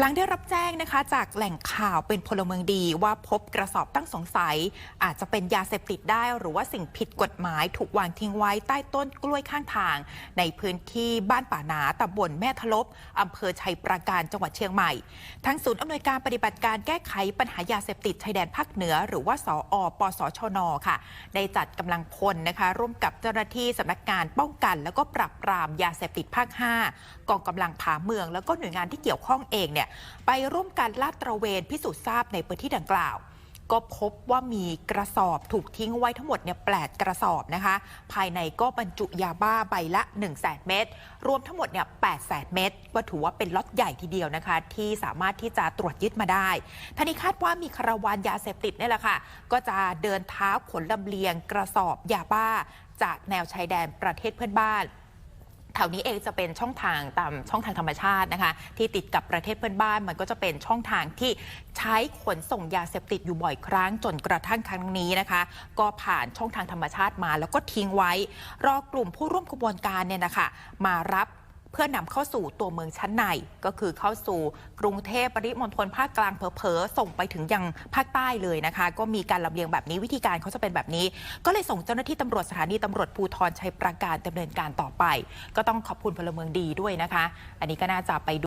หลังได้รับแจ้งนะคะ จากแหล่งข่าวเป็นพลเมืองดีว่าพบกระสอบตั้งสงสัย อาจจะเป็นยาเสพติดได้ หรือว่าสิ่งผิดกฎหมายถูกวางทิ้งไว้ใต้ต้นกล้วยข้างทาง ในพื้นที่บ้านป่านาตำบลแม่ทลบอำเภอชัยปราการจังหวัดเชียงใหม่ ทั้งศูนย์อำนวยการปฏิบัติการแก้ไขปัญหายาเสพติดชายแดนภาคเหนือ หรือว่าสอปสชนค่ะ ได้จัดกำลังพลนะคะ ร่วมกับเจ้าหน้าที่สำนักงานป้องกัน แล้วก็ปราบปรามยาเสพติดภาค 5 กองกำลังผาเมือง แล้วก็หน่วยงานที่เกี่ยวข้องเองเนี่ยไปร่วมกันลาดตระเวนพิสูจน์ทราบในพื้นที่ดังกล่าว ก็พบว่ามีกระสอบถูกทิ้งไว้ทั้งหมดเนี่ยแปดกระสอบนะคะ ภายในก็บรรจุยาบ้าใบละ 1 0 0 0 0แเม็ดรวมทั้งหมดเนี่ย8แสนเม็ดก็ถือว่าเป็นล็อตใหญ่ทีเดียวนะคะ ที่สามารถที่จะตรวจยึดมาได้ท่านี้คาดว่ามีคาราวานยาเสพติดนี่แหละค่ะ ก็จะเดินเท้าขนลำเลียงกระสอบยาบ้า จากแนวชายแดนประเทศเพื่อนบ้าน ถวนี้เองจะเป็นช่องทางตามช่องทางธรรมชาตินะคะ ที่ติดกับประเทศเพื่อนบ้านมันก็จะเป็นช่องทางที่ใช้ขนส่งยาเสพติดอยู่บ่อยครั้งจนกระทั่งครั้งนี้นะคะ ก็ผ่านช่องทางธรรมชาติมา แล้วก็ทิ้งไว้ รอกลุ่มผู้ร่วมขบวนการเนี่ยนะคะมารับ เพื่อนำเข้าสู่ตัวเมืองชั้นใน ก็คือเข้าสู่กรุงเทพปริมณฑลภาคกลางเผลอๆส่งไปถึงยังภาคใต้เลยนะคะ ก็มีการลำเลียงแบบนี้วิธีการเขาจะเป็นแบบนี้ ก็เลยส่งเจ้าหน้าที่ตำรวจสถานีตำรวจภูธรชัยประการดำเนินการต่อไป ก็ต้องขอบคุณพลเมืองดีด้วยนะคะ อันนี้ก็น่าจะไปดู